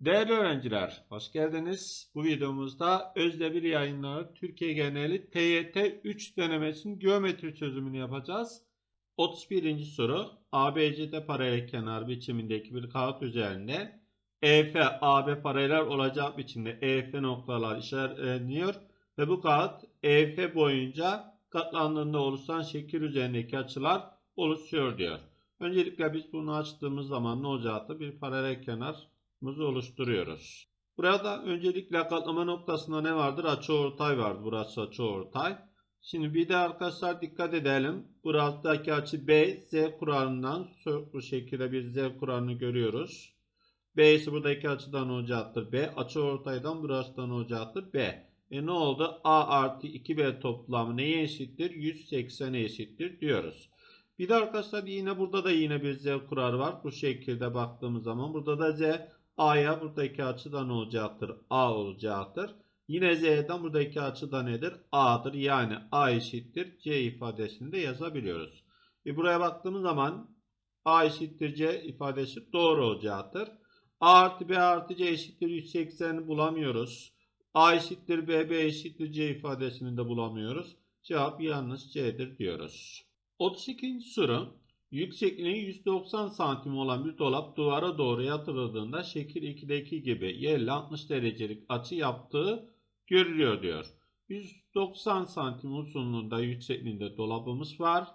Değerli öğrenciler, hoş geldiniz. Bu videomuzda Özdemir Yayınları Türkiye Geneli TYT 3 denemesinin geometri çözümünü yapacağız. 31. soru ABCD paralel kenar biçimindeki bir kağıt üzerinde EF, AB paralel olacak biçimde EF noktalar işaretleniyor ve bu kağıt EF boyunca katlandığında oluşan şekil üzerindeki açılar oluşuyor diyor. Öncelikle biz bunu açtığımız zaman ne olacaktı? Bir paralel kenar muzu oluşturuyoruz. Burada öncelikle katlama noktasında ne vardır? Açıortay vardır. Burası açıortay. Şimdi bir de arkadaşlar dikkat edelim. Buradaki açı B, Z kuralından bu şekilde bir Z kuralını görüyoruz. B ise buradaki açıdan olacaktır B. Açıortaydan burasından olacaktır B. E ne oldu? A artı 2B toplamı neye eşittir? 180'e eşittir diyoruz. Bir de arkadaşlar yine burada da yine bir Z kuralı var. Bu şekilde baktığımız zaman burada da Z A'ya buradaki açı da ne olacaktır? A olacaktır. Yine Z'den buradaki açı da nedir? A'dır. Yani A eşittir C ifadesini de yazabiliyoruz. Ve buraya baktığımız zaman A eşittir C ifadesi doğru olacaktır. A artı B artı C eşittir 180'i bulamıyoruz. A eşittir B, B eşittir C ifadesini de bulamıyoruz. Cevap yanlış C'dir diyoruz. 32. soru. Yüksekliği 190 santim olan bir dolap duvara doğru yatırıldığında şekil 2'deki gibi yerle 60 derecelik açı yaptığı görülüyor diyor. 190 santim uzunluğunda yüksekliğinde dolabımız var.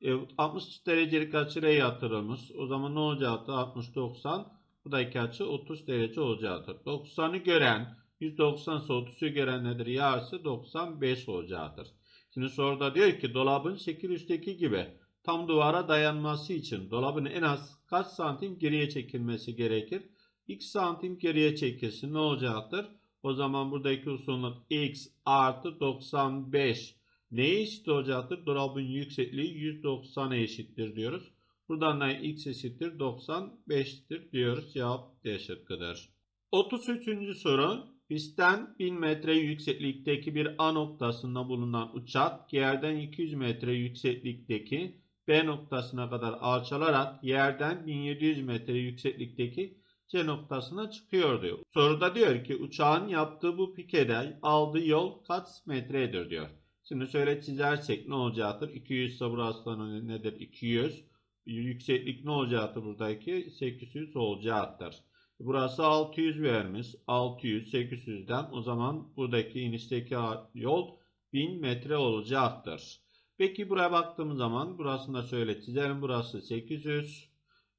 E, 60 derecelik açıya yatırılmış. O zaman ne olacaktır? 60-90. Buradaki açı 30 derece olacaktır. 90'ı gören 190 ise 30'u gören nedir? Yarısı 95 olacaktır. Şimdi soruda diyor ki dolabın şekil üstteki gibi tam duvara dayanması için dolabın en az kaç santim geriye çekilmesi gerekir? X santim geriye çekilsin ne olacaktır? O zaman buradaki uzunluk x artı 95 neye eşit olacaktır? Dolabın yüksekliği 190'a eşittir diyoruz. Buradan da x eşittir 95'tir diyoruz. Cevap D şıkkıdır. 33. soru. Pistten 1000 metre yükseklikteki bir A noktasında bulunan uçak yerden 200 metre yükseklikteki B noktasına kadar alçalarak yerden 1700 metre yükseklikteki C noktasına çıkıyor diyor. Soruda diyor ki uçağın yaptığı bu pikede aldığı yol kaç metredir diyor. Şimdi şöyle çizersek ne olacaktır? 200 ise burası nedir? 200. Yükseklik ne olacaktır buradaki? 800 olacaktır. Burası 600 vermiş. 600 800'den o zaman buradaki inişteki yol 1000 metre olacaktır. Peki buraya baktığımız zaman burasını da şöyle çizelim. Burası 800.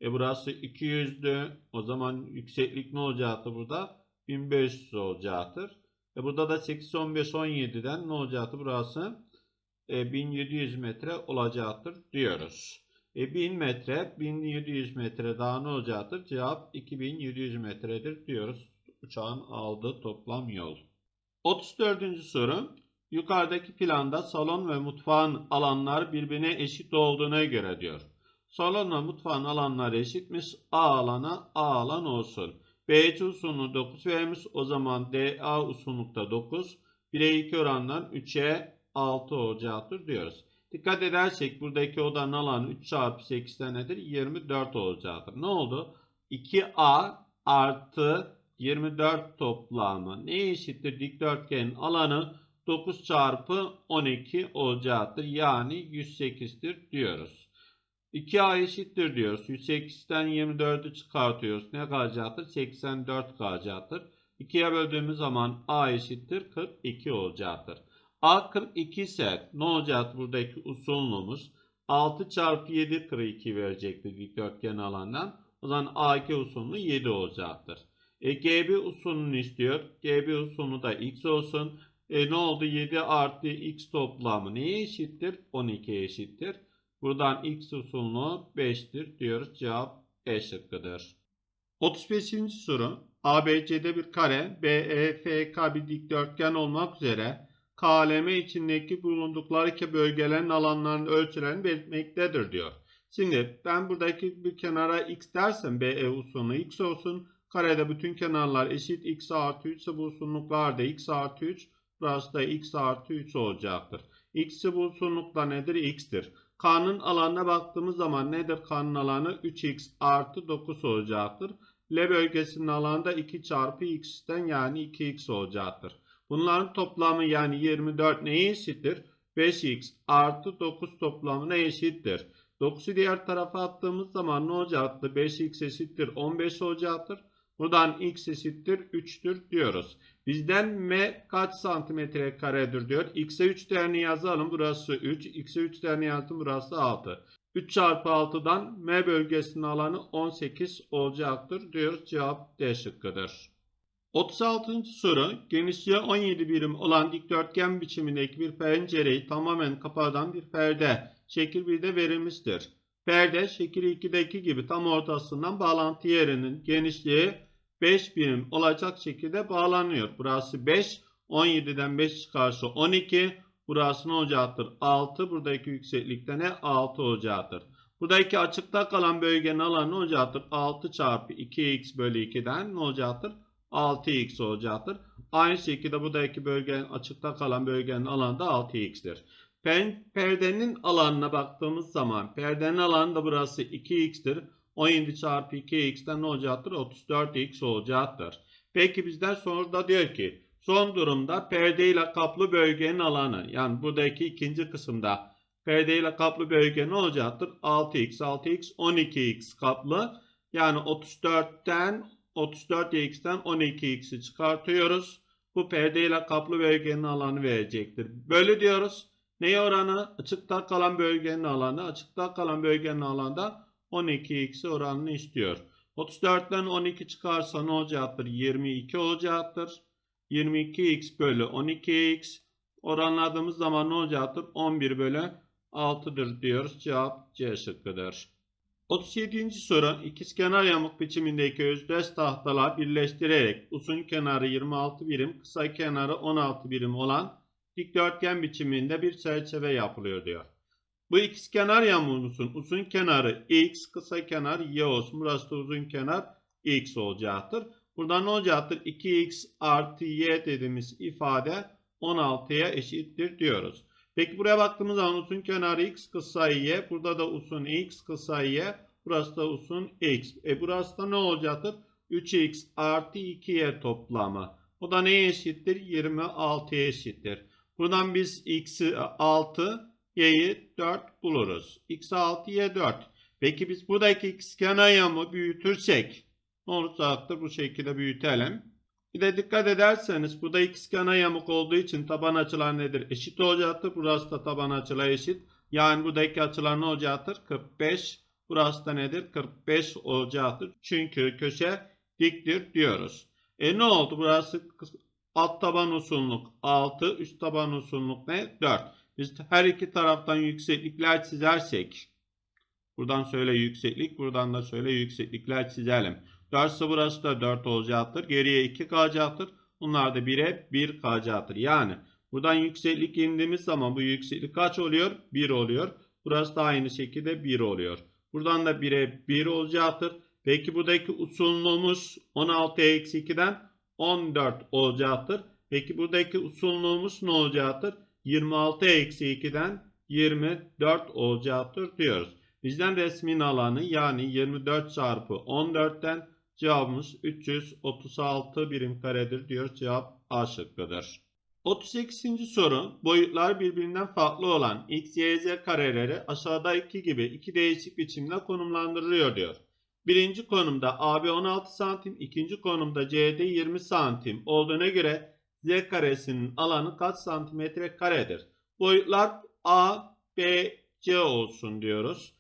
E burası 200'dü. O zaman yükseklik ne olacaktı burada? 1500 olacaktır. E burada da 8, 15, 17'den ne olacaktı? Burası e, 1700 metre olacaktır diyoruz. E 1000 metre, 1700 metre daha ne olacaktır? Cevap 2700 metredir diyoruz. Uçağın aldığı toplam yol. 34. soru. Yukarıdaki planda salon ve mutfağın alanlar birbirine eşit olduğuna göre diyor. Salon ve mutfağın alanları eşitmiş. A alana A alan olsun. BC uzunluğu 9 vermiş. O zaman DA uzunlukta 9. 1'e 2 orandan 3'e 6 olacaktır diyoruz. Dikkat edersek buradaki odanın alanı 3 çarpı 8'den nedir? 24 olacaktır. Ne oldu? 2A artı 24 toplamı ne eşittir? Dikdörtgenin alanı 9 çarpı 12 olacaktır. Yani 108'tir diyoruz. 2A eşittir diyoruz. 108'den 24'ü çıkartıyoruz. Ne kalacaktır? 84 kalacaktır. 2'ye böldüğümüz zaman A eşittir 42 olacaktır. A 42 ise ne olacak buradaki uzunluğumuz? 6 çarpı 7 42 verecektir dikdörtgen alandan. O zaman A2 uzunluğu 7 olacaktır. E, GB uzunluğunu istiyor. GB uzunluğu da x olsun. E, ne oldu? 7 artı x toplamı neye eşittir? 12'ye eşittir. Buradan x uzunluğu 5'tir diyoruz. Cevap E şıkkıdır. 35. soru. ABC'de bir kare, BEFK bir dikdörtgen olmak üzere KLM içindeki bulundukları iki bölgelerin alanlarının ölçülerini belirtmektedir diyor. Şimdi ben buradaki bir kenara x dersem BE uzunluğu x olsun. Karede bütün kenarlar eşit. X artı 3 ise bu uzunluklar da x artı 3. Burası da x artı 3 olacaktır. X'i bu uzunlukta nedir? X'tir. K'nın alanına baktığımız zaman nedir K'nın alanı? 3x artı 9 olacaktır. L bölgesinin alanı da 2 çarpı x'ten yani 2x olacaktır. Bunların toplamı yani 24 neye eşittir? 5x artı 9 toplamına eşittir. 9'u diğer tarafa attığımız zaman ne olacaktır? 5x eşittir 15 olacaktır. Buradan x eşittir 3'tür diyoruz. Bizden m kaç santimetre karedir diyor. x'e 3 değerini yazalım. Burası 3. x'e 3 değerini yazdım. Burası 6. 3 çarpı 6'dan m bölgesinin alanı 18 olacaktır diyoruz. Cevap D şıkkıdır. 36. soru genişliği 17 birim olan dikdörtgen biçimindeki bir pencereyi tamamen kapatan bir perde şekil 1'de verilmiştir. Perde şekil 2'deki gibi tam ortasından bağlantı yerinin genişliği 5 birim olacak şekilde bağlanıyor. Burası 5, 17'den 5 çıkarsa 12, burası ne olacaktır? 6, buradaki yükseklikte ne? 6 olacaktır. Buradaki açıkta kalan bölgenin alanı ne olacaktır? 6 çarpı 2x bölü 2'den ne olacaktır? 6x olacaktır. Aynı şekilde buradaki bölgenin açıkta kalan bölgenin alanı da 6x'tir. Pen, perdenin alanına baktığımız zaman perdenin alanı da burası 2x'tir. 17 çarpı 2x'ten ne olacaktır? 34x olacaktır. Peki bizden sonra da diyor ki son durumda perde ile kaplı bölgenin alanı yani buradaki ikinci kısımda perde ile kaplı bölge ne olacaktır? 6x, 6x, 12x kaplı. Yani 34'ten 34x'ten 12x'i çıkartıyoruz. Bu perde ile kaplı bölgenin alanı verecektir. Böyle diyoruz. Neye oranı? Açıkta kalan bölgenin alanı. Açıkta kalan bölgenin alanda 12x oranını istiyor. 34'ten 12 çıkarsa ne olacaktır? 22 olacaktır. 22x bölü 12x oranladığımız zaman ne olacaktır? 11 bölü 6'dır diyoruz. Cevap C şıkkıdır. 37. soru ikizkenar yamuk biçimindeki özdeş tahtalar birleştirerek uzun kenarı 26 birim, kısa kenarı 16 birim olan dikdörtgen biçiminde bir çerçeve yapılıyor diyor. Bu ikizkenar yamuğumuzun uzun kenarı x, kısa kenar y olsun. Burası da uzun kenar x olacaktır. Burada ne olacaktır? 2x artı y dediğimiz ifade 16'ya eşittir diyoruz. Peki buraya baktığımız zaman uzun kenarı x kısa y. Burada da uzun x kısa y. Burası da uzun x. E burası da ne olacaktır? 3x artı 2y toplamı. O da neye eşittir? 26'ya eşittir. Buradan biz x'i 6, y'yi 4 buluruz. x 6, y 4. Peki biz buradaki x kenar yamı büyütürsek ne olacaktır? Bu şekilde büyütelim. Bir de dikkat ederseniz burada ikizkenar yamuk olduğu için taban açılar nedir? Eşit olacaktır. Burası da taban açılar eşit. Yani buradaki açılar ne olacaktır? 45. Burası da nedir? 45 olacaktır. Çünkü köşe diktir diyoruz. E ne oldu? Burası alt taban uzunluk 6. Üst taban uzunluk ne? 4. Biz her iki taraftan yükseklikler çizersek. Buradan söyle yükseklik. Buradan da söyle yükseklikler çizelim. 4 ise burası da 4 olacaktır. Geriye 2 kalacaktır. Bunlar da 1'e 1 kalacaktır. Yani buradan yükseklik indiğimiz zaman bu yükseklik kaç oluyor? 1 oluyor. Burası da aynı şekilde 1 oluyor. Buradan da 1'e 1 olacaktır. Peki buradaki uzunluğumuz 16 eksi 2'den 14 olacaktır. Peki buradaki uzunluğumuz ne olacaktır? 26 eksi 2'den 24 olacaktır diyoruz. Bizden resmin alanı yani 24 çarpı 14'ten cevabımız 336 birim karedir diyor. Cevap A şıkkıdır. 38. soru boyutlar birbirinden farklı olan x, y, z kareleri aşağıdaki gibi iki değişik biçimde konumlandırılıyor diyor. Birinci konumda AB 16 santim, ikinci konumda CD 20 santim olduğuna göre z karesinin alanı kaç santimetre karedir? Boyutlar A, B, C olsun diyoruz.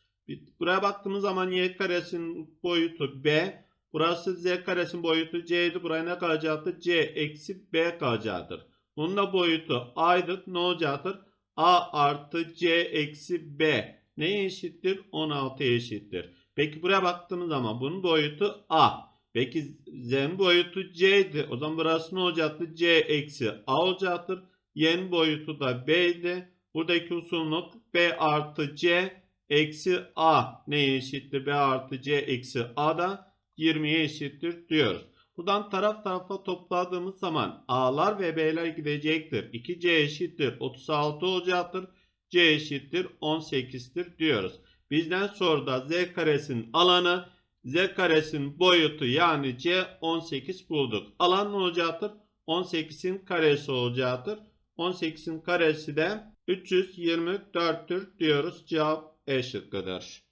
Buraya baktığımız zaman y karesinin boyutu b. Burası z karesinin boyutu c'ydi. Buraya ne kalacaktır? c eksi b kalacaktır. Bunun da boyutu a'ydı. Ne olacaktır? a artı c eksi b. Neye eşittir? 16'ya eşittir. Peki buraya baktığımız zaman bunun boyutu a. Peki z'nin boyutu c'ydi. O zaman burası ne olacaktır? c eksi a olacaktır. y'nin boyutu da b'ydi. Buradaki uzunluk b artı c eksi a neye eşittir? b artı c eksi a da 20'ye eşittir diyoruz. Buradan taraf tarafa topladığımız zaman A'lar ve B'ler gidecektir. 2C eşittir 36 olacaktır. C eşittir 18'tir diyoruz. Bizden soruda Z karesinin alanı Z karesinin boyutu yani C 18 bulduk. Alan ne olacaktır? 18'in karesi olacaktır. 18'in karesi de 324'tür diyoruz. Cevap E şıkkıdır.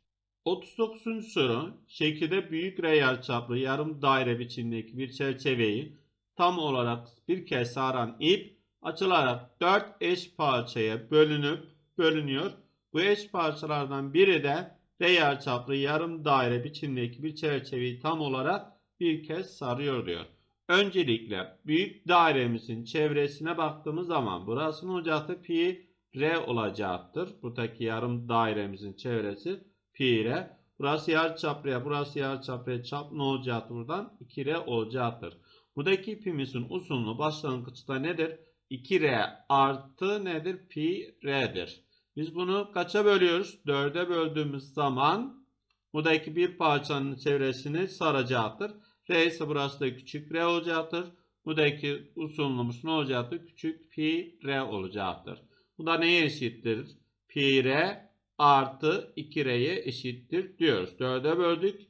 39. soru. Şekilde büyük R yarıçaplı yarım daire biçimindeki bir çerçeveyi tam olarak bir kez saran ip açılarak 4 eş parçaya bölünüp bölünüyor. Bu eş parçalardan biri de R yarıçaplı yarım daire biçimindeki bir çerçeveyi tam olarak bir kez sarıyor diyor. Öncelikle büyük dairemizin çevresine baktığımız zaman burası ne olacaktır? Pi R olacaktır. Buradaki yarım dairemizin çevresi pi R. Burası yarıçaplıya, burası yarıçaplıya çap ne olacaktır buradan? 2R olacaktır. Buradaki ipimizin uzunluğu başlangıçta nedir? 2R artı nedir? Pi R'dir. Biz bunu kaça bölüyoruz? 4'e böldüğümüz zaman buradaki bir parçanın çevresini saracaktır. R ise burası da küçük R olacaktır. Buradaki uzunluğumuz ne olacaktır? Küçük pi R olacaktır. Bu da neye eşittir? Pi R artı 2R'ye eşittir diyoruz. 4'e böldük.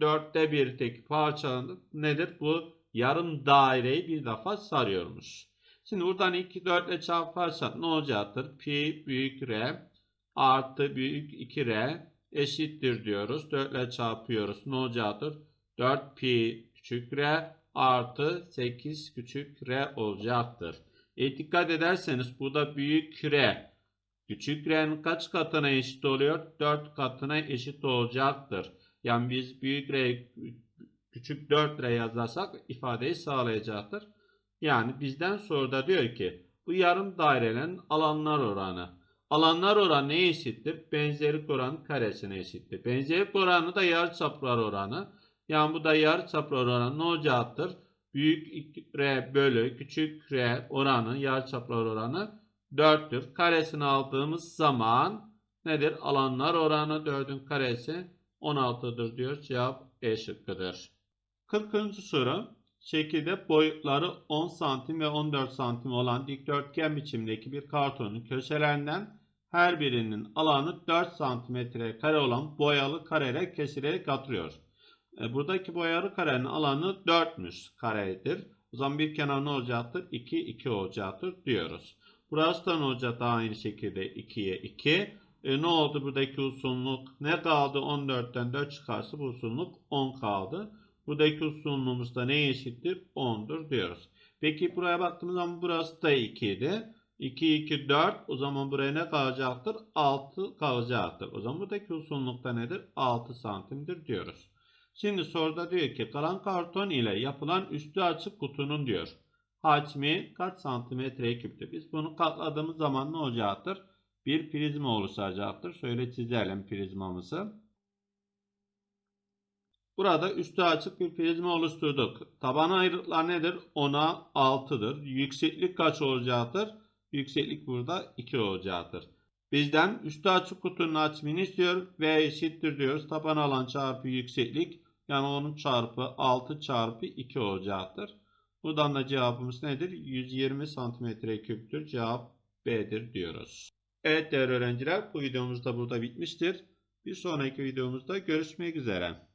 4'te bir tek parça nedir? Bu yarım daireyi bir defa sarıyormuş. Şimdi buradan 2 4 ile çarparsak ne olacaktır? Pi büyük R artı büyük 2R eşittir diyoruz. 4 ile çarpıyoruz. Ne olacaktır? 4 pi küçük R artı 8 küçük R olacaktır. E dikkat ederseniz burada büyük R küçük R'nin kaç katına eşit oluyor? 4 katına eşit olacaktır. Yani biz büyük R küçük 4 R yazarsak ifadeyi sağlayacaktır. Yani bizden soruda diyor ki bu yarım dairelerin alanlar oranı. Alanlar oranı neye eşittir? Benzerlik oranı karesine eşittir. Benzerlik oranı da yarıçaplar oranı. Yani bu da yarıçaplar oranı ne olacaktır? Büyük R bölü küçük R oranı yarıçaplar oranı 4'tür. Karesini aldığımız zaman nedir? Alanlar oranı 4'ün karesi 16'dır diyor. Cevap E şıkkıdır. 40. soru. Şekilde boyutları 10 santim ve 14 santim olan dikdörtgen biçimdeki bir kartonun köşelerinden her birinin alanı 4 santimetre kare olan boyalı kareler kesilerek atılıyor. E, buradaki boyalı karenin alanı 4'müş karedir. O zaman bir kenar ne olacaktır? 2, 2 olacaktır diyoruz. Burası da ne olacak? Aynı şekilde 2'ye 2. E, ne oldu buradaki uzunluk? Ne kaldı? 14'ten 4 çıkarsa bu uzunluk 10 kaldı. Buradaki uzunluğumuz da neye eşittir? 10'dur diyoruz. Peki buraya baktığımız zaman burası da 2 idi. 2, 2, 4. O zaman buraya ne kalacaktır? 6 kalacaktır. O zaman buradaki uzunluk da nedir? 6 santimdir diyoruz. Şimdi soruda diyor ki kalan karton ile yapılan üstü açık kutunun diyor. Hacmi kaç santimetre küptür? Biz bunu katladığımız zaman ne olacaktır? Bir prizma oluşacaktır. Şöyle çizelim prizmamızı. Burada üstü açık bir prizma oluşturduk. Taban ayrıtlar nedir? 10'a 6'dır. Yükseklik kaç olacaktır? Yükseklik burada 2 olacaktır. Bizden üstü açık kutunun hacmini istiyor. V eşittir diyoruz. Taban alan çarpı yükseklik. Yani onun çarpı 6 çarpı 2 olacaktır. Buradan da cevabımız nedir? 120 santimetre küptür. Cevap B'dir diyoruz. Evet değerli öğrenciler bu videomuz da burada bitmiştir. Bir sonraki videomuzda görüşmek üzere.